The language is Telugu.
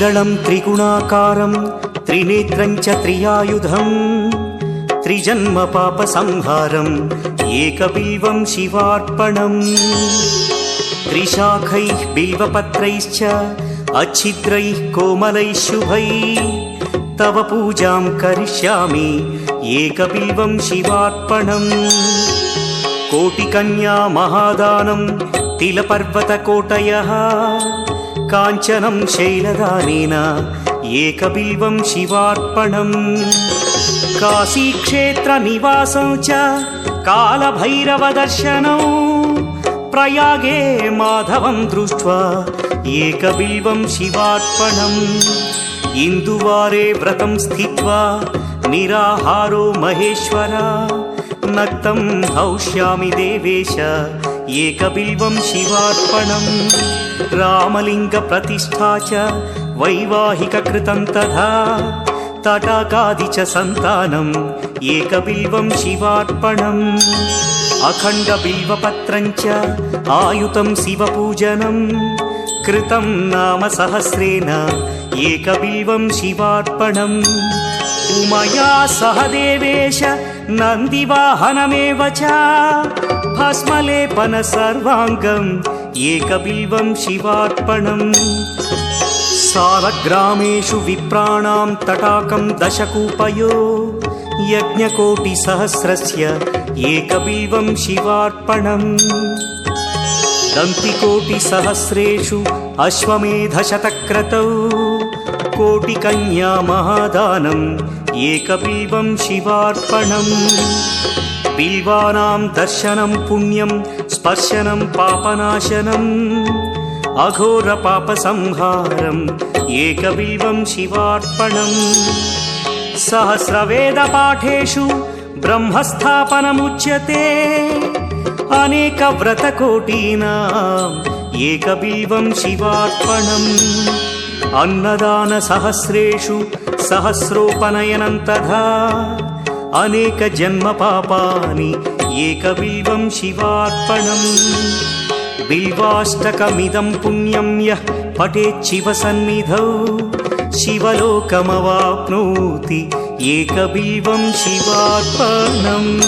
త్రిదళం త్రిగుణాకారం త్రినేత్రం త్రియాయుధం త్రిజన్మ పాప సంహారం ఏకబిల్వం శివార్పణం. త్రిశాఖై బిల్వపత్రైశ్చ అచ్చిద్రై కోమలై శుభై. తవ పూజాం కరిష్యామి ఏకబిల్వం శివార్పణం. కోటి కన్యా మహాదానం తిలపర్వతకోటయ కాంచనం శైలదానేన ఏకబిల్వం శివార్పణం కాశీక్షేత్రనివాసం చ కాలభైరవదర్శనం ప్రయాగే మాధవం దృష్ట్వా ఏకబిల్వం శివార్పణం ఇందువారే వ్రతం స్థిత్వా నిరాహారో మహేశ్వర నక్తం హౌష్యామి దేవేశ ఏకబిల్వం శివార్పణం रामलिङ्गप्रतिष्ठा च वैवाहिककृतं तथा तटाकादि च सन्तानम् एकबिल्वं शिवार्पणम् अखण्डबिल्वपत्रं च आयुतं शिवपूजनम् कृतं नाम सहस्रेण एकबिल्वं शिवार्पणम् उमया सह देवेश नन्दिवाहनमेव च भस्मलेपन सर्वाङ्गम् एकबिल्वं शिवार्पणम्। सालग्रामेषु विप्राणां तटाकं दशकूपयो। यज्ञकोटिसहस्रस्य एकबिल्वं शिवार्पणम्। दन्तिकोटिसहस्रेषु अश्वमेधशतक्रतौ। कोटिकन्या महादानम् एकबिल्वं शिवार्पणम् बिल्वानां दर्शनं पुण्यं स्पर्शनं पापनाशनम् अघोरपापसंहारम् एकबिल्वं शिवार्पणम् सहस्रवेदपाठेषु ब्रह्मस्थापनमुच्यते अनेकव्रतकोटीनाम् एकबिल्वं शिवार्पणम् अन्नदानसहस्रेषु सहस्रोपनयनं तथा అనేక జన్మ పాపాని ఏక బిల్వం శివార్పణం. బిల్వాష్టకమిదం పుణ్యం యః పఠేచ్చివ సన్నిధౌ. శివలోకమవాప్నోతి ఏక బిల్వం శివార్పణం.